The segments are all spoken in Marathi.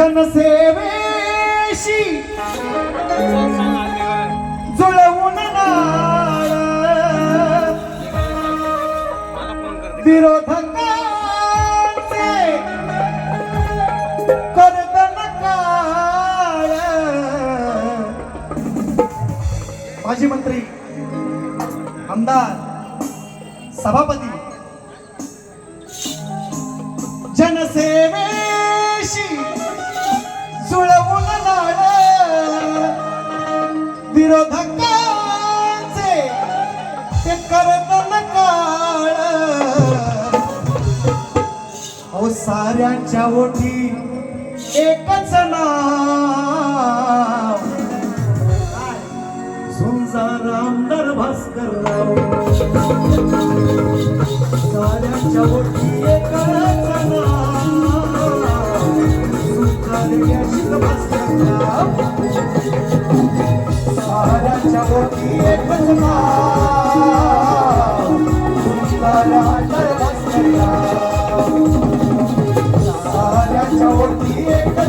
जनसेवेशी जुळवून नाळ माजी मंत्री आमदार सभापती विरोधकांचे ते करत नकाळ. अहो साऱ्यांच्या ओठी एकच नाव. काय? झुंजार आमदार भास्कर राव. साऱ्यांच्या ओठी एकच नाव. झुंजार भास्कर राव. साऱ्यांच्या मोठी एकच नाव. मोठी एकच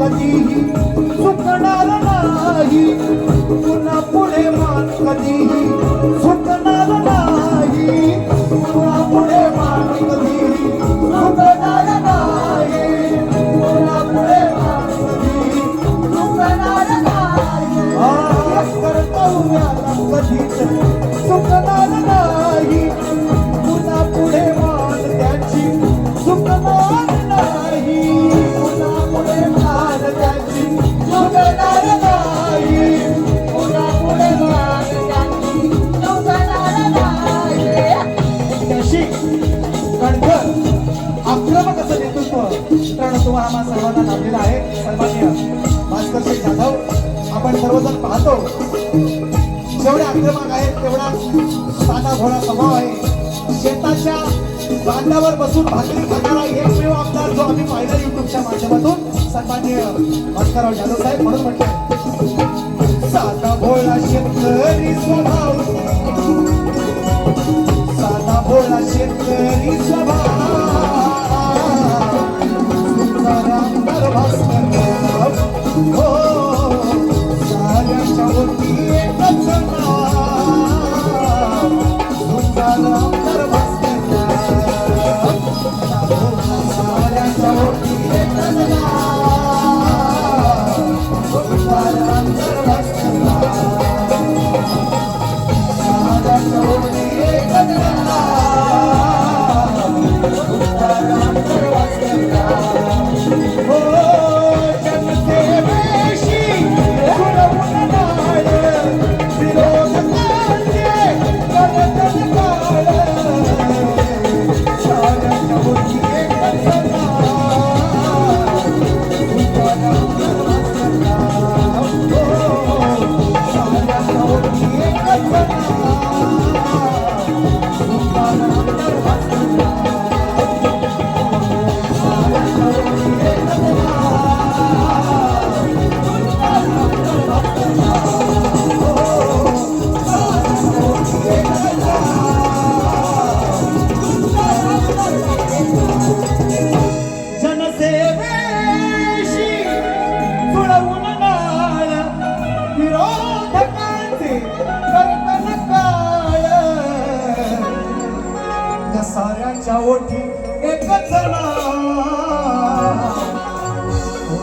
Bajihi, सर्वजण पाहतो. जेवढे आक्रमक आहेत तेवढा साधा भोळा स्वभाव आहे. शेताच्या बांधावर बसून भाकरी खाणारा एकमेव आमदार जो आम्ही पाहिला युट्यूबच्या माध्यमातून सन्मान्य भास्करराव जाधव साहेब म्हणून म्हटलं साधा भोळा शेतकरी स्वभाव. साधा भोळा शेतकरी स्वभाव. não नाव साऱ्यांच्या ओठी एकच नाव तो